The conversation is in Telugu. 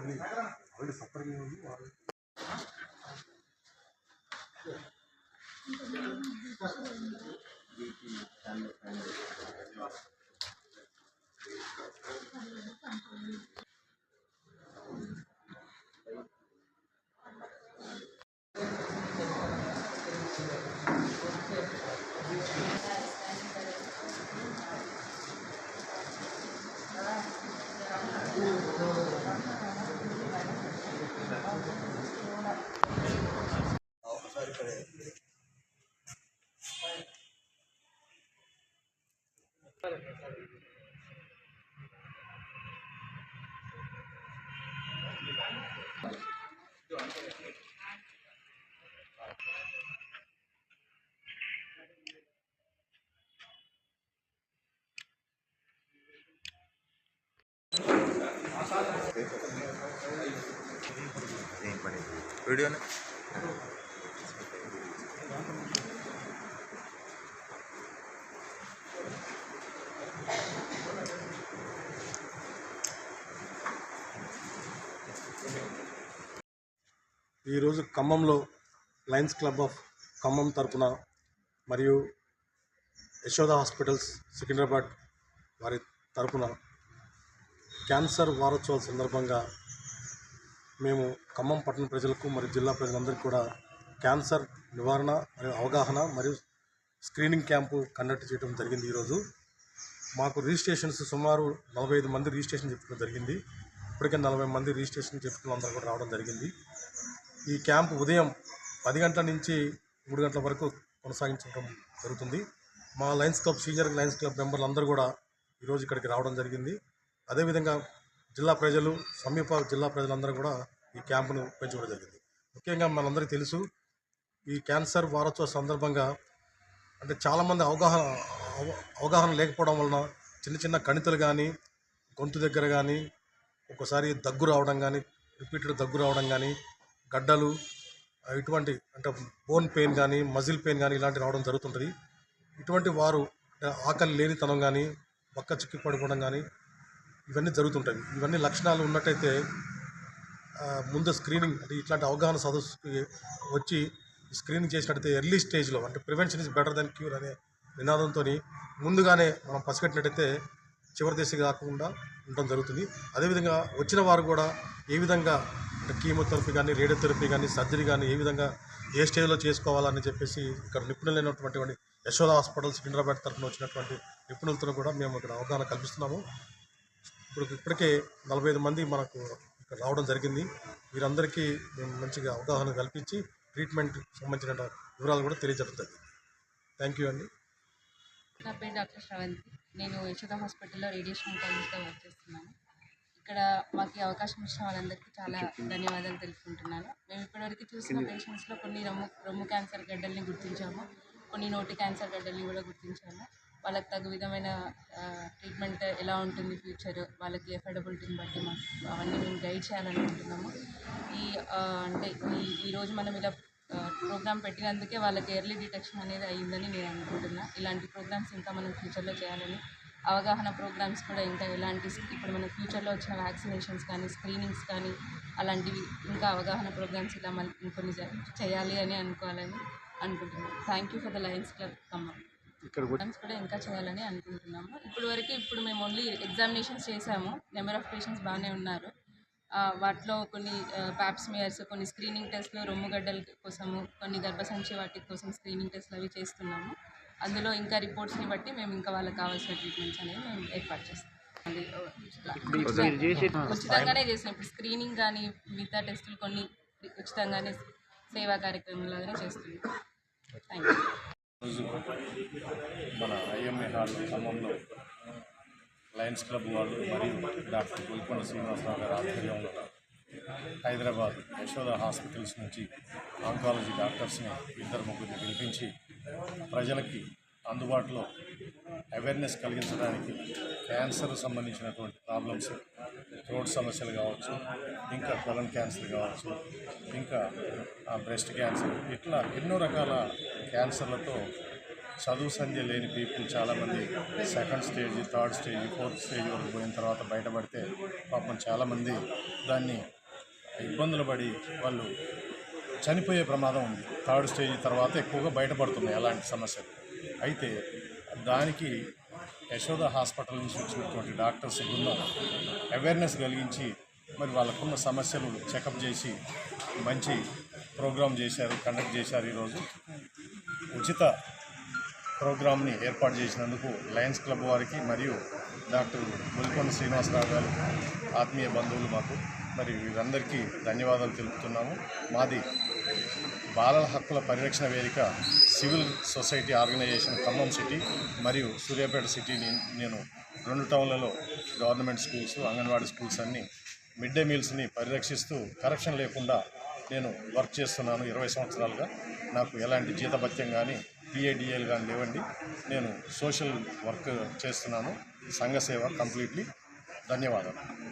ఆల్రెడీ ఆల్రెడీ సఫరింగ్ ఉంది వాళ్ళు चालेल चालेल वीडियो ने ఈరోజు ఖమ్మంలో లయన్స్ క్లబ్ ఆఫ్ ఖమ్మం తరపున మరియు యశోద హాస్పిటల్స్ సికింద్రాబాద్ వారి తరపున క్యాన్సర్ వారోత్సవాల సందర్భంగా మేము ఖమ్మం పట్టణ ప్రజలకు మరియు జిల్లా ప్రజలందరికీ కూడా క్యాన్సర్ నివారణ మరియు అవగాహన మరియు స్క్రీనింగ్ క్యాంపు కండక్ట్ చేయడం జరిగింది ఈరోజు. మాకు రిజిస్ట్రేషన్స్ సుమారు నలభై ఐదు మంది రిజిస్ట్రేషన్ చెప్పుకోవడం జరిగింది. ఇప్పటికే నలభై మంది రిజిస్ట్రేషన్ చెప్పుకున్న అందరూ కూడా రావడం జరిగింది. ఈ క్యాంప్ ఉదయం పది గంటల నుంచి మూడు గంటల వరకు కొనసాగించడం జరుగుతుంది. మా lions club senior lions club మెంబర్లు అందరూ కూడా ఈరోజు ఇక్కడికి రావడం జరిగింది. అదేవిధంగా జిల్లా ప్రజలు సమీప జిల్లా ప్రజలందరూ కూడా ఈ క్యాంపును పెంచుకోవడం జరిగింది. ముఖ్యంగా మనందరికీ తెలుసు ఈ క్యాన్సర్ వారోత్సవ సందర్భంగా అంటే చాలామంది అవగాహన అవగాహన లేకపోవడం వలన చిన్న చిన్న కణితలు కానీ గొంతు దగ్గర కానీ ఒక్కోసారి దగ్గు రావడం కానీ రిపీటెడ్ దగ్గు రావడం కానీ గడ్డలు ఇటువంటి అంటే బోన్ పెయిన్ కానీ మజిల్ పెయిన్ కానీ ఇలాంటివి రావడం జరుగుతుంటుంది. ఇటువంటి వారు ఆకలి లేనితనం కానీ పక్క చిక్కి పడిపోవడం కానీ ఇవన్నీ జరుగుతుంటాయి. ఇవన్నీ లక్షణాలు ఉన్నట్టయితే ముందు స్క్రీనింగ్ అంటే ఇట్లాంటి అవగాహన సదస్సుకి వచ్చి స్క్రీనింగ్ చేసినట్టయితే ఎర్లీ స్టేజ్లో అంటే prevention is better then cure అనే నినాదంతో ముందుగానే మనం పసిగట్టినట్టయితే చివరి దశ కాకుండా ఉండడం జరుగుతుంది. అదేవిధంగా వచ్చిన వారు కూడా ఏ విధంగా కీమోథెరపీ కానీ రేడియోథెరపీ కానీ సర్జరీ కానీ ఏ విధంగా ఏ స్టేజ్లో చేసుకోవాలని చెప్పేసి ఇక్కడ నిపుణులైనటువంటి యశోద హాస్పిటల్ సికింద్రాబాద్ తరఫున వచ్చినటువంటి నిపుణులతో కూడా మేము ఇక్కడ అవగాహన కల్పిస్తున్నాము. ఇప్పుడు ఇప్పటికే నలభై ఐదు మంది మనకు ఇక్కడ రావడం జరిగింది. వీరందరికీ మేము మంచిగా అవగాహన కల్పించి ట్రీట్మెంట్ సంబంధించిన వివరాలు కూడా తెలియజేస్తుంది థ్యాంక్ యూ అండి. నా పేరు డాక్టర్ శ్రవంతి. నేను యశోద హాస్పిటల్లో రేడియేషన్ oncologist వర్క్ చేస్తున్నాను. ఇక్కడ మాకు అవకాశం ఇచ్చిన వాళ్ళందరికీ చాలా ధన్యవాదాలు తెలుపుకుంటున్నాను. మేము ఇప్పటివరకు చూసిన పేషెంట్స్లో కొన్ని రొమ్ము రొమ్ము క్యాన్సర్ గడ్డల్ని గుర్తించాము. కొన్ని నోటి క్యాన్సర్ గడ్డల్ని కూడా గుర్తించాము. వాళ్ళకి తగు విధమైన ట్రీట్మెంట్ ఎలా ఉంటుంది ఫ్యూచర్? వాళ్ళకి ఎఫర్డబిలిటీని బట్టి మాకు అవన్నీ మేము గైడ్ చేయాలనుకుంటున్నాము. ఈ అంటే ఈ ఈరోజు మనం ఇలా ప్రోగ్రామ్ పెట్టినందుకే వాళ్ళకి ఎర్లీ డిటెక్షన్ అనేది అయ్యిందని నేను అనుకుంటున్నా. ఇలాంటి ప్రోగ్రామ్స్ ఇంకా మనం ఫ్యూచర్లో చేయాలని అవగాహన ప్రోగ్రామ్స్ కూడా ఇంకా ఎలాంటి ఇప్పుడు మన ఫ్యూచర్లో వచ్చిన వ్యాక్సినేషన్స్ కానీ స్క్రీనింగ్స్ కానీ అలాంటివి ఇంకా అవగాహన ప్రోగ్రామ్స్ ఇలా మళ్ళీ ఇంకొన్ని చే- చేయాలి అని అనుకోవాలని అనుకుంటున్నాను thank you for the lions club Khammam ఇక్కడ ప్రోగ్రామ్స్ కూడా ఇంకా చేయాలని అనుకుంటున్నాము. ఇప్పుడు వరకు ఇప్పుడు మేము ఓన్లీ ఎగ్జామినేషన్స్ చేసాము. నెంబర్ ఆఫ్ పేషెంట్స్ బాగానే ఉన్నారు. వాటిలో కొన్ని ప్యాప్స్మియర్స్ కొన్ని స్క్రీనింగ్ టెస్ట్లు రొమ్ముగడ్డల కోసము కొన్ని గర్భసంచి వాటి కోసం స్క్రీనింగ్ టెస్ట్లు అవి చేస్తున్నాము. అందులో ఇంకా రిపోర్ట్స్ని బట్టి మేము ఇంకా వాళ్ళకి కావాల్సిన ట్రీట్మెంట్స్ అనేవి మేము ఏర్పాటు చేస్తాం. ఉచితంగానే చేస్తాం ఇప్పుడు స్క్రీనింగ్ కానీ మిగతా టెస్టులు కొన్ని ఉచితంగానే సేవా కార్యక్రమం లాగానే చేస్తున్నాం. థ్యాంక్ యూ మన ఐఎంఏ హాల్ ఖమ్మంలో లయన్స్ క్లబ్ వాళ్ళు మరియు డాక్టర్ గోల్కొండ శ్రీనివాసరావు గారి ఆధ్వర్యంలో హైదరాబాద్ యశోద హాస్పిటల్స్ నుంచి ఆంకాలజీ డాక్టర్స్ని ఇద్దరు ముగ్గురిని పిలిపించి ప్రజలకి అందుబాటులో అవేర్నెస్ కలిగించడానికి క్యాన్సర్ సంబంధించినటువంటి ప్రాబ్లమ్స్ థ్రోట్ సమస్యలు కావచ్చు ఇంకా కొలన్ క్యాన్సర్ కావచ్చు ఇంకా బ్రెస్ట్ క్యాన్సర్ ఇట్లా ఎన్నో రకాల క్యాన్సర్లతో చదువు సంధ్య లేని పీపుల్ చాలామంది second stage third stage fourth stage వరకు పోయిన తర్వాత బయటపడితే పాపం చాలామంది దాన్ని ఇబ్బందులు పడి వాళ్ళు చనిపోయే ప్రమాదం ఉంది. థర్డ్ స్టేజ్ తర్వాత ఎక్కువగా బయటపడుతున్నాయి అలాంటి సమస్యలు. అయితే దానికి యశోద హాస్పిటల్ నుంచి వచ్చినటువంటి డాక్టర్స్ బృందం అవేర్నెస్ కలిగించి మరి వాళ్ళకున్న సమస్యలు చెకప్ చేసి మంచి ప్రోగ్రామ్ చేశారు కండక్ట్ చేశారు ఈరోజు. ఉచిత ప్రోగ్రామ్ని ఏర్పాటు చేసినందుకు లయన్స్ క్లబ్ వారికి మరియు డాక్టర్ బొలికొండ శ్రీనివాసరావు గారు ఆత్మీయ బంధువులు మాకు. మరి వీరందరికీ ధన్యవాదాలు తెలుపుతున్నాము. మాది బాలల హక్కుల పరిరక్షణ వేదిక civil society organisation Khammam city మరియు సూర్యాపేట సిటీని నేను రెండు టౌన్లలో గవర్నమెంట్ స్కూల్స్ అంగన్వాడీ స్కూల్స్ అన్ని మిడ్ డే మీల్స్ని పరిరక్షిస్తూ కరెక్షన్ లేకుండా నేను వర్క్ చేస్తున్నాను ఇరవై సంవత్సరాలుగా. నాకు ఎలాంటి జీతభత్యం కానీ పిఏడిఏలు కానీ లేవండి. నేను సోషల్ వర్క్ చేస్తున్నాను. సంఘ సేవ కంప్లీట్లీ. ధన్యవాదాలు.